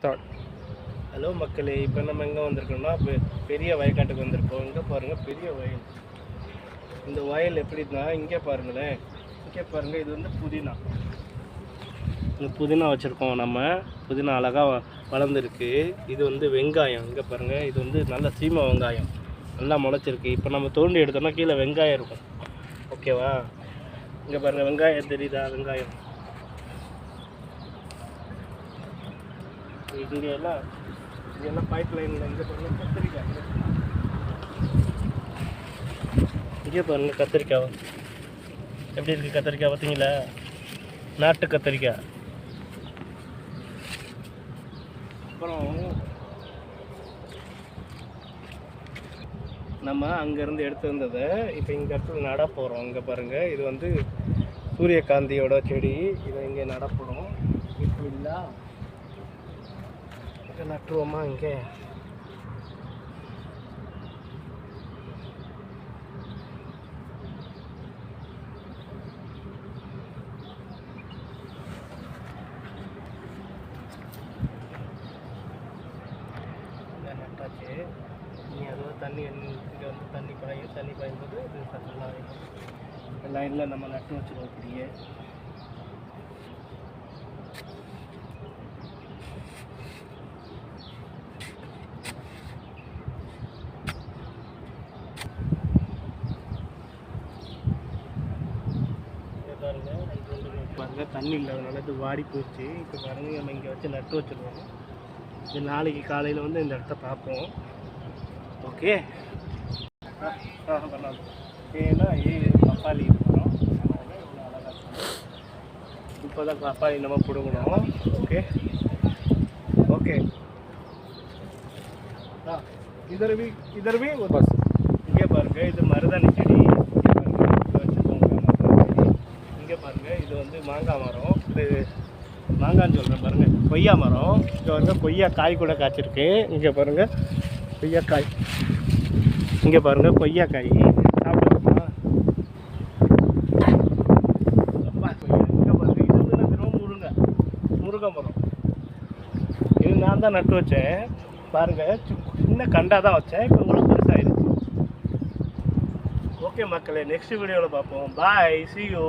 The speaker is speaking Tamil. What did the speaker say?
ஸ்டார்ட். ஹலோ மக்களே இப்போ நம்ம எங்கே வந்திருக்கோம்னா பெ- பெரிய வயக்காட்டுக்கு வந்திருக்கோம். இங்கே பாருங்கள் பெரிய வயல். இந்த வயல் எப்படின்னா இங்கே பாருங்களேன். இங்கே பாருங்கள் இது வந்து புதினா. இந்த புதினா வச்சுருக்கோம் நம்ம. புதினா அழகாக வளர்ந்துருக்கு. இது வந்து வெங்காயம். இங்கே பாருங்கள் இது வந்து நல்ல சீமை வெங்காயம். நல்லா முளைச்சிருக்கு. இப்போ நம்ம தோண்டி எடுத்தோம்னா கீழே வெங்காயம் இருக்கும். ஓகேவா? இங்கே பாருங்கள் வெங்காயம் தெரியுதா? வெங்காயம். இங்கே எல்லாம் இங்கெல்லாம் பைப் லைனில் இங்கே பாருங்க கத்திரிக்காய். இங்கே பாருங்க கத்திரிக்காய். எப்படி இருக்குது கத்திரிக்காய் பார்த்தீங்களா? நாட்டு கத்திரிக்காய். அப்புறம் நம்ம அங்கேருந்து எடுத்து வந்ததை இப்போ இந்த இடத்துல நட போகிறோம் இங்கே பாருங்கள் இது வந்து சூரியகாந்தியோட செடி. இதை இங்கே நடப்படும் இப்போ இல்லை இங்கே நட்டுருவோமா இங்கே இங்கே நட்டாச்சு நீ அதில் தண்ணி இங்கே வந்து தண்ணி பாயும் தண்ணி பாயும்போது இது நல்லா இருக்கும் லைனில் நம்ம நட்டு வச்சுருவோம் இப்படியே இங்க பாருங்க இது வந்து இங்க பாருங்க தண்ணி இல்லாதனால இது வாடி போச்சு இப்போ பாருங்க நம்ம இங்கே வச்சு நட்டு வச்சுருவோம் இது நாளைக்கு காலையில் வந்து இந்த இடத்த பார்ப்போம் ஓகே ஆ பண்ணலாம் ஏன்னா ஏ பப்பாளி இருக்கணும் இப்போ தான் பப்பாளி நம்ம பிடுங்கணும் ஓகே ஓகே ஆ இதர் भी इधर भी बस இங்கே பாருங்க இது மருதாணி செடி வந்து மாங்காய் மரம் இது மாங்கான்னு சொல்கிறேன் பாருங்க. கொய்யா மரம். இங்கே பாருங்க கொய்யா காய் கூட காய்ச்சிருக்கு. இங்கே பாருங்கள் கொய்யா காய். இங்கே பாருங்க கொய்யா காய். சாப்பிடுமா இங்கே பாருங்க. இது வந்து நான் முருங்கை. முருங்கை மரம். இது நான் தான் நட்டு வச்சேன். பாருங்கள் சின்ன கண்டா தான் வச்சேன். இப்போ உங்களுக்கு பெருசாகிடுச்சு ஓகே மக்களே நெக்ஸ்ட் வீடியோவில் பார்ப்போம். பாய் சி யூ